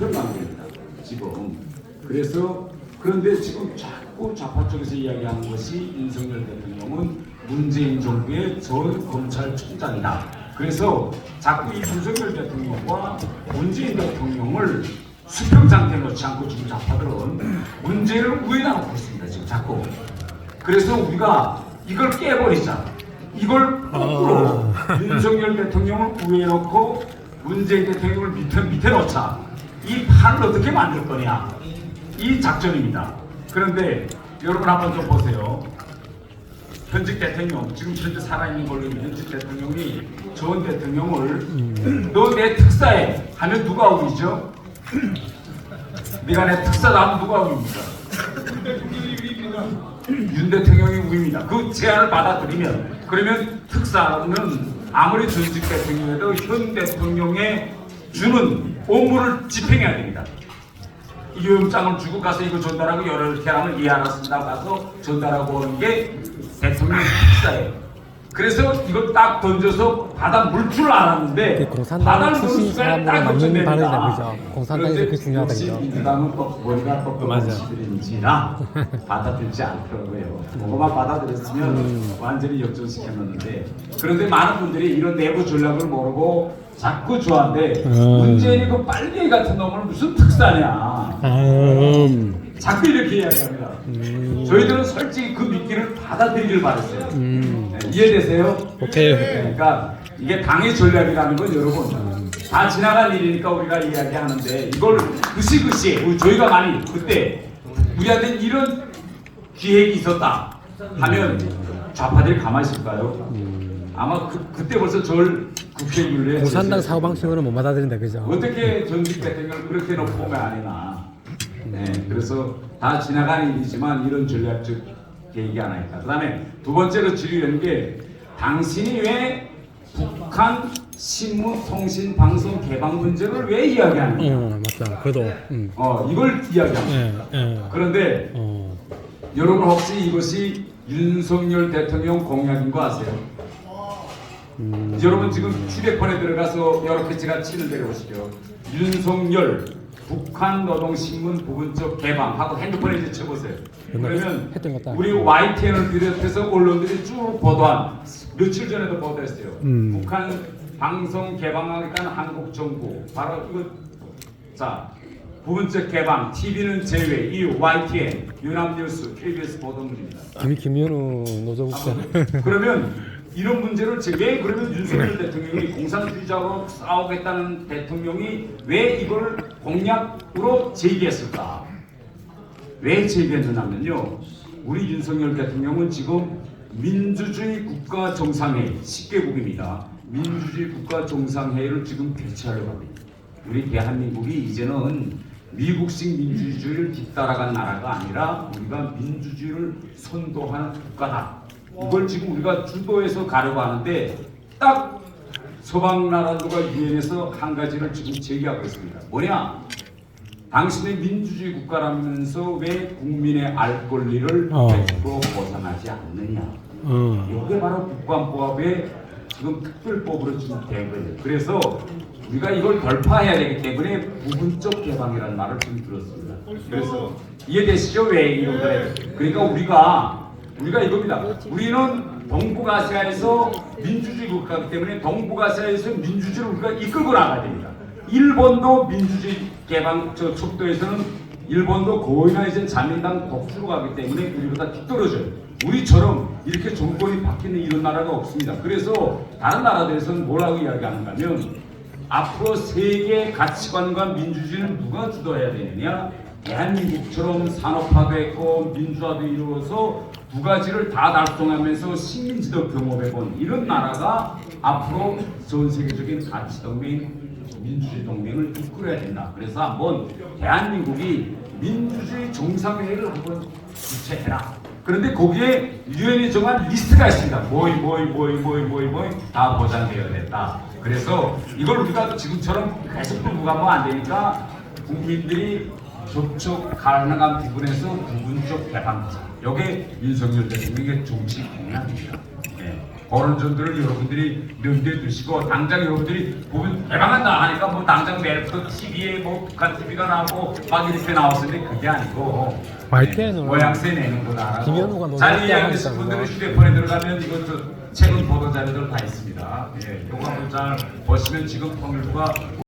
그런 관계입니다. 지금 그래서 그런데 지금 자꾸 좌파 쪽에서 이야기하는 것이 윤석열 대통령은 문재인 정부의 전 검찰총장이다. 그래서 자꾸 이 윤석열 대통령과 문재인 대통령을 수평 상태에 놓지 않고 지금 좌파들은 문제를 놓고 있습니다. 지금 자꾸. 그래서 우리가 이걸 깨버리자. 이걸 거꾸로 윤석열 대통령을 위에 놓고 문재인 대통령을 밑에 밑에 놓자. 이 판을 어떻게 만들 거냐. 이 작전입니다. 그런데 여러분 한번 좀 보세요. 현직 대통령 지금 현재 살아있는 걸로 현직 대통령이 전 대통령을 너 내 특사에 하면 누가 우기죠? 네가 내 특사다 하면 누가 우깁니까? 윤 대통령이 우입니다. 그 제안을 받아들이면 그러면 특사는 아무리 전직 대통령에도 현 대통령의 주는 업무를 집행해야 됩니다. 이 요염장을 주고 가서 이거 전달하고 열흘 개람을 이해하았습니다 가서 전달하고 오는 게 대통령 특사예요. 그래서 이걸 딱 던져서 바다 물줄 알았는데 그 공산당 바다를 출신 물 수가 사람들은 딱 맞는. 발언이다, 그죠? 그런데 그렇게 중요하다, 그죠? 민주당은 또 똑똑한 맞아. 시들인지라 받아들이지 않더라고요. 그거만 받아들였으면 음. 완전히 역전시켰는데 그런데 많은 분들이 이런 내부 전략을 모르고 자꾸 좋아한데 음. 문재인이 그 빨갱이 같은 놈을 무슨 특사냐 음. 자꾸 이렇게 이야기합니다. 음. 저희들은 솔직히 그 미끼를 받아들이길 바랬어요. 음. 네, 이해되세요? 오케이. 그러니까 이게 당의 전략이라는 건 여러분 다 지나갈 일이니까 우리가 이야기하는데 이걸 그시그시 저희가 많이 그때 우리한테 이런 기획이 있었다 하면 좌파들이 가만히 있을까요? 아마 그, 그때 벌써 절 국회의원에 공산당 사고 방식으로는 못 받아들인다, 그죠? 어떻게 전직 대통령을 그렇게 놓고 보면 아니나. 네, 그래서 다 지나가는 일이지만 이런 전략적 계획이 하나 있다. 그 다음에 두 번째로 질의한 게 당신이 왜 북한 신문, 통신, 방송 개방 문제를 왜 이야기하느냐. 어, 맞다. 그래도, 음. 어, 이걸 이야기합니다. 예, 예. 그런데 어. 여러분 혹시 이것이 윤석열 대통령 공약인 거 아세요? 음. 여러분 지금 휴대폰에 들어가서 여러 개 제가 치는 보시죠. 윤석열 북한 노동신문 부분적 개방하고 핸드폰에 이제 쳐보세요. 그러면. 우리 YTN을 비롯해서 언론들이 쭉 보도한 며칠 전에도 보도했어요. 음. 북한 방송 개방하니까 한국 정부 바로 이거 자 부분적 개방 TV는 제외 이유 YTN 유남뉴스 KBS 보도문입니다. 김, 김현우 노조국장. 그러면 이런 문제를 제- 왜 그러면 윤석열 대통령이 공산주의자로 싸우겠다는 대통령이 왜 이걸 공약으로 제기했을까? 왜 제기했느냐면요. 우리 윤석열 대통령은 지금 민주주의 국가 정상회의 10개국입니다. 민주주의 국가 정상회의를 지금 개최하려고 합니다. 우리 대한민국이 이제는 미국식 민주주의를 뒤따라간 나라가 아니라 우리가 민주주의를 선도하는 국가다. 이걸 지금 우리가 주도해서 가려고 하는데 딱 서방 나라들과 유엔에서 한 가지를 지금 제기하고 있습니다. 뭐냐? 당신의 민주주의 국가라면서 왜 국민의 알 권리를 어. 100% 보상하지 않느냐? 어. 이게 바로 국방법의 지금 특별법으로 지금 된 거예요. 그래서 우리가 이걸 돌파해야 되기 때문에 부분적 개방이라는 말을 지금 들었습니다. 그래서 이해되시죠? 왜 이런 거래? 그러니까 우리가 우리가 이겁니다. 우리는 동북아시아에서 민주주의 국가이기 때문에 동북아시아에서 민주주의를 우리가 이끌고 나가야 됩니다. 일본도 민주주의 개방 저 속도에서는 일본도 이제 자민당 독주로 가기 때문에 우리보다 뒤떨어져요. 우리처럼 이렇게 정권이 바뀌는 이런 나라가 없습니다. 그래서 다른 나라들에서는 뭐라고 이야기하는가 하면 앞으로 세계 가치관과 민주주의는 누가 주도해야 되느냐? 대한민국처럼 산업화됐고 민주화도 이루어서 두 가지를 다 달성하면서 식민지도 경험해본 이런 나라가 앞으로 전 세계적인 가치 동맹, 민주주의 동맹을 이끌어야 된다. 그래서 한번 대한민국이 민주주의 정상회의를 한번 주최해라. 그런데 거기에 유엔이 정한 리스트가 있습니다. 뭐이 뭐이 뭐이 뭐이 뭐이 뭐이 다 보장되어야 된다. 그래서 이걸 우리가 지금처럼 계속 끌고 가면 안 되니까 국민들이 접촉 가능한 부분에서 부분적 개방자. 이게 윤석열 대통령의 정치 공약입니다. 예. 그런 점들을 여러분들이 면대에 두시고 당장 여러분들이 보면 대박한다 하니까 뭐 당장 내일부터 TV에 뭐 북한 TV가 나오고 막 이렇게 나왔는데 그게 아니고 말대는 모양새 내는 거다. 이해하시는 그거. 분들은 휴대폰에 들어가면 이것도 최근 보도 자료들 다 있습니다. 예, 요거 한번 잘 보시면 지금 통일부가